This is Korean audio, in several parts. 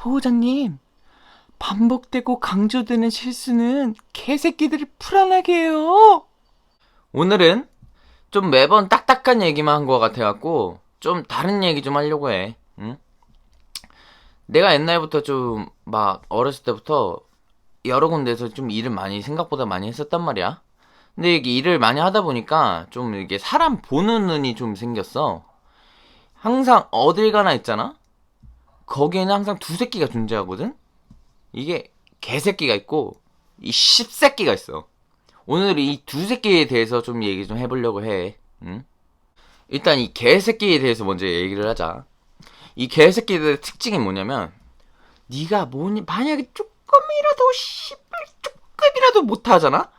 보호자님, 반복되고 강조되는 실수는 개새끼들을 불안하게 해요. 오늘은 좀 매번 딱딱한 얘기만 한 것 같아갖고 좀 다른 얘기 좀 하려고 해. 응? 내가 옛날부터 좀 막 어렸을 때부터 여러 군데서 좀 일을 많이 생각보다 많이 했었단 말이야. 근데 이게 일을 많이 하다 보니까 좀 이게 사람 보는 눈이 좀 생겼어. 항상 어딜 가나 있잖아? 거기에는 항상 두 새끼가 존재하거든? 이게 개새끼가 있고 이 씹새끼가 있어. 오늘 이 두 새끼에 대해서 좀 얘기 좀 해보려고 해. 응? 일단 이 개새끼에 대해서 먼저 얘기를 하자. 이 개새끼들의 특징이 뭐냐면 네가 뭐니 만약에 조금이라도 씨발 조금이라도 못하잖아?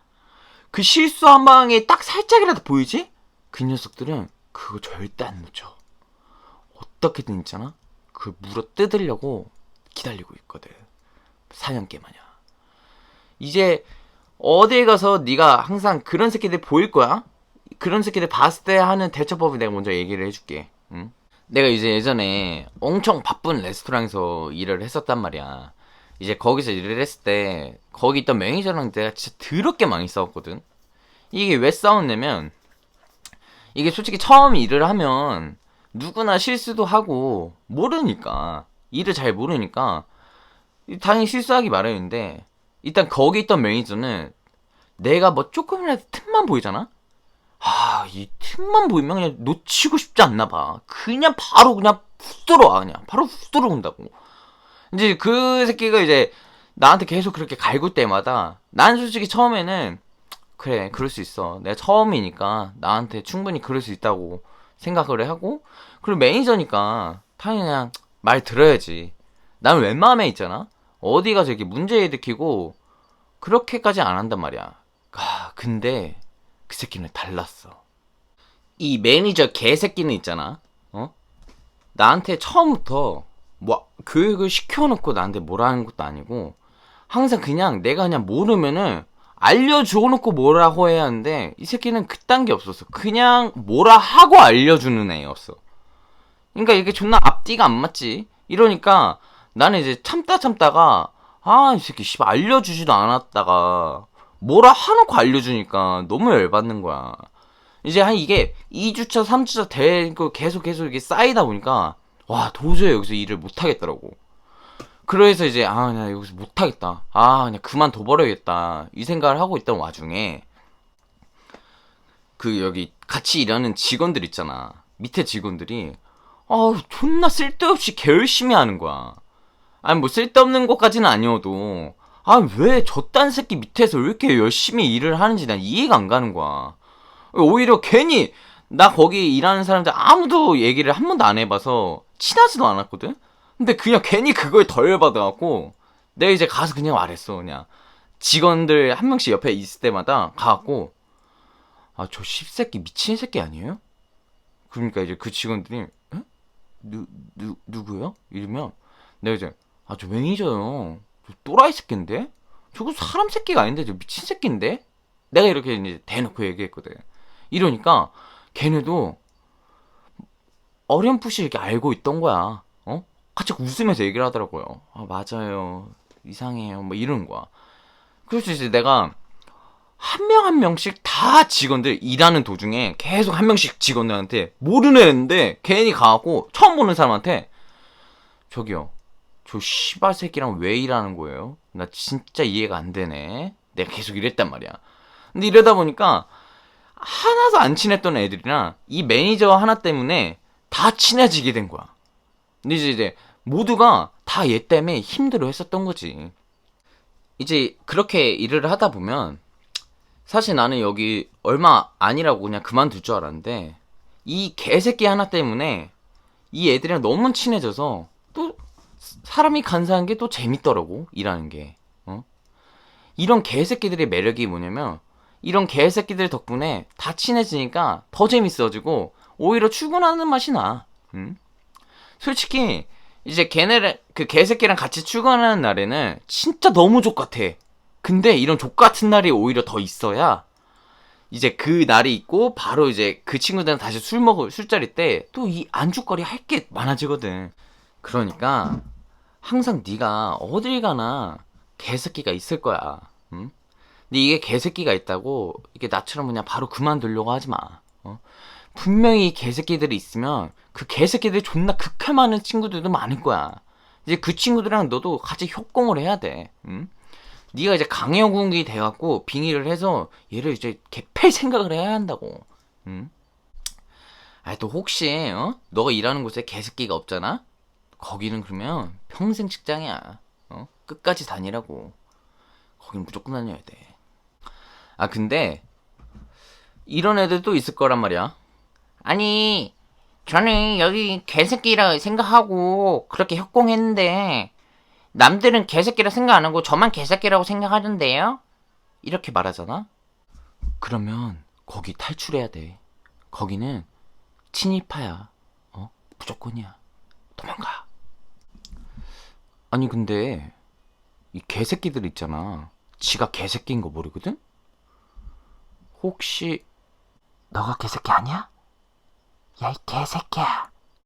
그 실수 한 방에 딱 살짝이라도 보이지? 그 녀석들은 그거 절대 안 놓쳐. 어떻게든 있잖아? 그 물어 뜯으려고 기다리고 있거든. 사냥개 마냥. 이제 어디에 가서 네가 항상 그런 새끼들 보일 거야. 그런 새끼들 봤을 때 하는 대처법을 내가 먼저 얘기를 해줄게. 응? 내가 이제 예전에 엄청 바쁜 레스토랑에서 일을 했었단 말이야. 이제 거기서 일을 했을 때 거기 있던 매니저랑 내가 진짜 더럽게 많이 싸웠거든. 이게 왜 싸웠냐면 이게 솔직히 처음 일을 하면 누구나 실수도 하고 모르니까 일을 잘 모르니까 당연히 실수하기 마련인데 일단 거기 있던 매니저는 내가 뭐 조금이라도 틈만 보이잖아? 아, 이 틈만 보이면 그냥 놓치고 싶지 않나 봐. 그냥 바로 그냥 훅 들어와, 그냥. 바로 훅 들어온다고. 이제 그 새끼가 이제 나한테 계속 그렇게 갈굴 때마다 난 솔직히 처음에는 그래, 그럴 수 있어. 내가 처음이니까 나한테 충분히 그럴 수 있다고 생각을 하고 그리고 매니저니까 당연히 그냥 말 들어야지. 난 웬마음에 있잖아. 어디 가서 이렇게 문제 일으키고 그렇게까지 안 한단 말이야. 아, 근데 그 새끼는 달랐어. 이 매니저 개새끼는 있잖아. 어? 나한테 처음부터 뭐 교육을 시켜놓고 나한테 뭐라는 것도 아니고 항상 그냥 내가 그냥 모르면은 알려줘놓고 뭐라고 해야 하는데 이 새끼는 그딴 게 없었어. 그냥 뭐라 하고 알려주는 애였어. 그러니까 이게 존나 앞뒤가 안 맞지. 이러니까 나는 이제 참다 참다가 아 이 새끼 씨발 알려주지도 않았다가 뭐라 하놓고 알려주니까 너무 열받는 거야. 이제 한 이게 2주차 3주차 되고 계속 계속 이게 쌓이다 보니까 와 도저히 여기서 일을 못 하겠더라고. 그래서 이제 아 그냥 여기서 못 하겠다. 아 그냥 그만둬 버려야겠다. 이 생각을 하고 있던 와중에 그 여기 같이 일하는 직원들 있잖아. 밑에 직원들이 아 존나 쓸데없이 개 열심히 하는 거야. 아니 뭐 쓸데없는 것까지는 아니어도 아 왜 저딴 새끼 밑에서 왜 이렇게 열심히 일을 하는지 난 이해가 안 가는 거야. 오히려 괜히 나 거기 일하는 사람들 아무도 얘기를 한 번도 안 해봐서 친하지도 않았거든. 근데 그냥 괜히 그걸 덜 받아갖고 내가 이제 가서 그냥 말했어 그냥 직원들 한 명씩 옆에 있을 때마다 가갖고 아저 씹새끼 미친 새끼 아니에요? 그러니까 이제 그 직원들이 에? 누, 누, 누구요? 이러면 내가 이제 아 저 매니저요 저 또라이 새끼인데? 저거 사람 새끼가 아닌데 저 미친 새끼인데? 내가 이렇게 이제 대놓고 얘기했거든 이러니까 걔네도 어렴풋이 이렇게 알고 있던 거야 어? 같이 웃으면서 얘기를 하더라고요 아 맞아요 이상해요 뭐 이러는 거야 그래서 이제 내가 한명한 명씩 다 직원들 일하는 도중에 계속 한 명씩 직원들한테 모르는 애인데 괜히 가갖고 처음 보는 사람한테 저기요 저 씨발 새끼랑 왜 일하는 거예요? 나 진짜 이해가 안 되네. 내가 계속 이랬단 말이야. 근데 이러다 보니까 하나도 안 친했던 애들이랑 이 매니저 하나 때문에 다 친해지게 된 거야. 근데 이제, 이제 모두가 다 얘 때문에 힘들어 했었던 거지. 이제 그렇게 일을 하다 보면 사실 나는 여기 얼마 아니라고 그냥 그만둘 줄 알았는데 이 개새끼 하나 때문에 이 애들이랑 너무 친해져서 또 사람이 간사한 게 또 재밌더라고 일하는 게 어? 이런 개새끼들의 매력이 뭐냐면 이런 개새끼들 덕분에 다 친해지니까 더 재밌어지고 오히려 출근하는 맛이 나 응? 솔직히 이제 걔네 그 개새끼랑 같이 출근하는 날에는 진짜 너무 족같아 근데 이런 족같은 날이 오히려 더 있어야 이제 그 날이 있고 바로 이제 그 친구들은 다시 술 먹을 술자리 때 또 이 안주거리 할 게 많아지거든 그러니까 항상 네가 어딜 가나 개새끼가 있을 거야. 응? 근데 이게 개새끼가 있다고 이게 나처럼 그냥 바로 그만두려고 하지 마. 어? 분명히 이 개새끼들이 있으면 그 개새끼들이 존나 극혐하는 친구들도 많을 거야. 이제 그 친구들이랑 너도 같이 협공을 해야 돼. 응? 네가 이제 강형국이 돼갖고 빙의를 해서 얘를 이제 개팰 생각을 해야 한다고. 응? 아니 또 혹시 어? 너가 일하는 곳에 개새끼가 없잖아? 거기는 그러면 평생 직장이야. 어? 끝까지 다니라고. 거긴 무조건 다녀야 돼. 아 근데 이런 애들도 있을 거란 말이야. 아니 저는 여기 개새끼라 생각하고 그렇게 협공했는데 남들은 개새끼라 생각 안 하고 저만 개새끼라고 생각하던데요? 이렇게 말하잖아? 그러면 거기 탈출해야 돼. 거기는 친일파야. 어? 무조건이야. 도망가. 아니 근데 이 개새끼들 있잖아. 지가 개새끼인 거 모르거든? 혹시 너가 개새끼 아니야? 야이 개새끼야.